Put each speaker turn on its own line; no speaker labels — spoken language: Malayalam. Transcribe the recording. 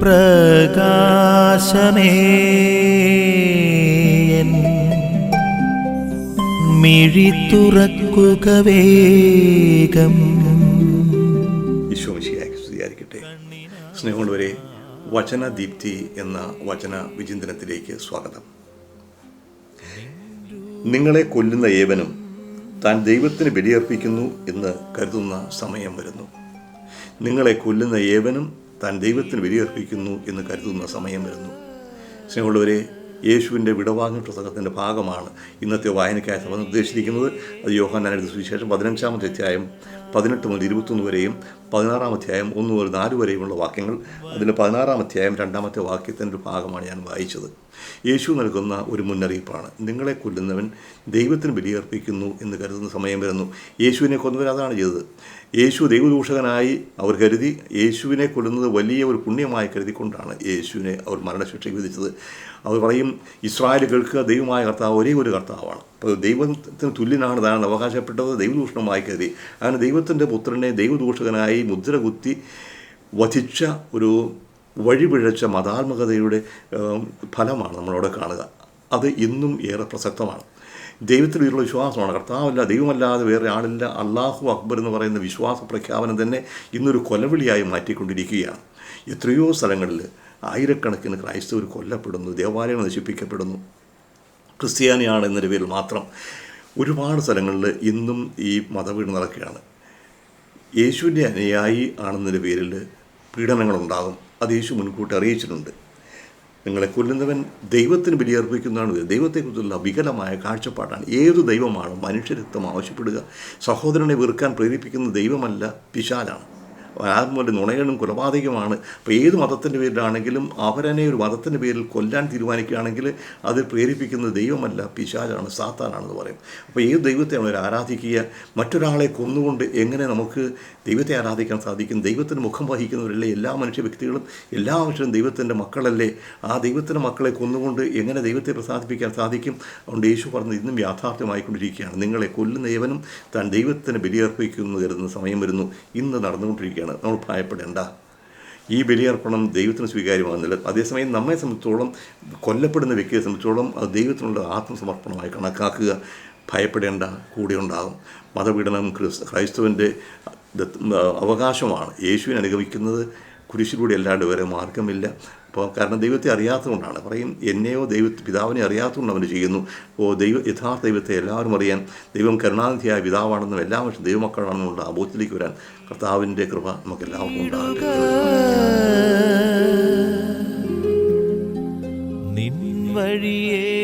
പ്രകാശമേ. മിഴി തുറക്കുക വേഗം.
സ്തുതിയായിരിക്കട്ടെ. സ്നേഹമുള്ളവരെ വചനദീപ്തി എന്ന വചന വിചിന്തനത്തിലേക്ക് സ്വാഗതം. നിങ്ങളെ കൊല്ലുന്ന ഏവനും താൻ ദൈവത്തിന് ബലിയർപ്പിക്കുന്നു എന്ന് കരുതുന്ന സമയം വരുന്നു. നിങ്ങളെ കൊല്ലുന്ന ഏവനും താൻ ദൈവത്തിന് ബലിയർപ്പിക്കുന്നു എന്ന് കരുതുന്ന സമയം വരുന്നു. സ്നേഹമുള്ളവരെ യേശുവിന്റെ വിടവാങ്ങൽ പ്രസംഗത്തിന്റെ ഭാഗമാണ് ഇന്നത്തെ വായനക്കായ സഭ നിർദ്ദേശിച്ചിരിക്കുന്നത്. അത് എഴുതിയ സുവിശേഷം പതിനഞ്ചാമത്തെ അധ്യായം പതിനെട്ട് മുതൽ ഇരുപത്തൊന്ന് വരെയും പതിനാറാം അധ്യായം ഒന്ന് മുതൽ നാല് വരെയുമുള്ള വാക്യങ്ങൾ. അതിൽ പതിനാറാം അധ്യായം രണ്ടാമത്തെ വാക്യത്തിന്റെ ഒരു ഭാഗമാണ് ഞാൻ വായിച്ചത്. യേശു നൽകുന്ന ഒരു മുന്നറിയിപ്പാണ്. നിങ്ങളെ കൊല്ലുന്നവൻ ദൈവത്തിന് ബലിയർപ്പിക്കുന്നു എന്ന് കരുതുന്ന സമയം വരുന്നു. യേശുവിനെ കൊന്നവൻ അതാണ് ചെയ്തത്. യേശു ദൈവദൂഷകനായി അവർ കരുതി യേശുവിനെ കൊല്ലുന്നത് വലിയ ഒരു പുണ്യമായി കരുതിക്കൊണ്ടാണ് യേശുവിനെ അവർ മരണശിക്ഷയ്ക്ക് വിധിച്ചത്. അവർ പറയും ഇസ്രായേലുകൾക്ക് ദൈവമായ കർത്താവ് ഒരേ ഒരു കർത്താവാണ്. അപ്പോൾ ദൈവത്തിന് തുല്യനാണ് താൻ അവകാശപ്പെട്ടത് ദൈവദൂഷണമായി കരുതി. അങ്ങനെ ദൈവത്തിന്റെ പുത്രനെ ദൈവദൂഷകനായി മുദ്ര കുത്തി വധിച്ച ഒരു വഴിപിഴച്ച മതാത്മകതയുടെ ഫലമാണ് നമ്മളവിടെ കാണുക. അത് ഇന്നും ഏറെ പ്രസക്തമാണ്. ദൈവത്തിലുള്ള വിശ്വാസമാണ്. കർത്താവല്ല ദൈവമല്ലാതെ വേറെ ആളില്ല. അള്ളാഹു അക്ബർ എന്ന് പറയുന്ന വിശ്വാസ പ്രഖ്യാപനം തന്നെ ഇന്നൊരു കൊലവിളിയായി മാറ്റിക്കൊണ്ടിരിക്കുകയാണ്. എത്രയോ സ്ഥലങ്ങളിൽ ആയിരക്കണക്കിന് ക്രൈസ്തവർ കൊല്ലപ്പെടുന്നു ദേവാലയങ്ങൾ നശിപ്പിക്കപ്പെടുന്നു. ക്രിസ്ത്യാനിയാണ് എന്നൊരു പേരിൽ മാത്രം ഒരുപാട് സ്ഥലങ്ങളിൽ ഇന്നും ഈ മതവീട് നടക്കുകയാണ്. യേശുവിന്റെ അനുയായി ആണെന്നൊരു പേരിൽ പീഡനങ്ങളുണ്ടാകും. അത് യേശു മുൻകൂട്ടി അറിയിച്ചിട്ടുണ്ട്. നിങ്ങളെ കൊല്ലുന്നവൻ ദൈവത്തിന് ബലിയർപ്പിക്കുന്നതാണ്. ദൈവത്തെക്കുറിച്ചുള്ള വികലമായ കാഴ്ചപ്പാടാണ്. ഏതു ദൈവമാണ് മനുഷ്യരക്തം ആവശ്യപ്പെടുക സഹോദരനെ വെറുക്കാൻ പ്രേരിപ്പിക്കുന്ന ദൈവമല്ല പിശാലാണ് അതുപോലെ നുണയനും കൊലപാതകമാണ് അപ്പോൾ ഏത് മതത്തിന്റെ പേരിലാണെങ്കിലും അവരനെ ഒരു മതത്തിന്റെ പേരിൽ കൊല്ലാൻ തീരുമാനിക്കുകയാണെങ്കിൽ അത് പ്രേരിപ്പിക്കുന്നത് ദൈവമല്ല പിശാചാണ് സാത്താനാണെന്ന് പറയും. അപ്പോൾ ഏത് ദൈവത്തെയാണ് നമ്മൾ ആരാധിക്കുക? മറ്റൊരാളെ കൊന്നുകൊണ്ട് എങ്ങനെ നമുക്ക് ദൈവത്തെ ആരാധിക്കാൻ സാധിക്കും? ദൈവത്തിന് മുഖം വഹിക്കുന്നവരല്ലേ എല്ലാ മനുഷ്യ വ്യക്തികളും? എല്ലാ മനുഷ്യരും ദൈവത്തിന്റെ മക്കളല്ലേ? ആ ദൈവത്തിന്റെ മക്കളെ കൊന്നുകൊണ്ട് എങ്ങനെ ദൈവത്തെ പ്രസാദിപ്പിക്കാൻ സാധിക്കും? അതുകൊണ്ട് യേശു പറഞ്ഞത് ഇന്നും യാഥാർത്ഥ്യമായിക്കൊണ്ടിരിക്കുകയാണ്. നിങ്ങളെ കൊല്ലുന്ന ഏവനും താൻ ദൈവത്തിന് ബലിയർപ്പിക്കുന്നു കരുതുന്ന സമയം വരുന്നു. ഇന്ന് നടന്നുകൊണ്ടിരിക്കുകയാണ് നമ്മൾ ഭയപ്പെടേണ്ട. ഈ ബലിയർപ്പണം ദൈവത്തിന് സ്വീകാര്യമാകുന്നില്ല. അതേസമയം നമ്മെ സംബന്ധിച്ചോളം കൊല്ലപ്പെടുന്ന വ്യക്തിയെ സംബന്ധിച്ചോളം അത് ദൈവത്തിനുള്ള ആത്മസമർപ്പണമായി കണക്കാക്കുക. ഭയപ്പെടേണ്ട കൂടെ ഉണ്ടാകും. മതപീഡനം ക്രിസ് ക്രൈസ്തവന്റെ അവകാശമാണ്. യേശുവിനെ അനുഗമിക്കുന്നത് കുരിശിലൂടെ അല്ലാണ്ട് വരെ മാർഗമില്ല അപ്പോൾ കാരണം ദൈവത്തെ അറിയാത്തതുകൊണ്ടാണ്. പറയും എന്നെയോ ദൈവ പിതാവിനെ അറിയാത്തതുകൊണ്ട് അവന് ചെയ്യുന്നു. ഓ ദൈവ യഥാർത്ഥ ദൈവത്തെ എല്ലാവരും അറിയാൻ ദൈവം കരുണാനിധിയായ പിതാവാണെന്നും എല്ലാ മനുഷ്യരും ദൈവമക്കളാണെന്നുള്ള ആ ബോധത്തിലേക്ക് വരാൻ കർത്താവിന്റെ കൃപ നമുക്ക് എല്ലാവർക്കും ഉണ്ടാകട്ടെ
നിൻ വഴിയേ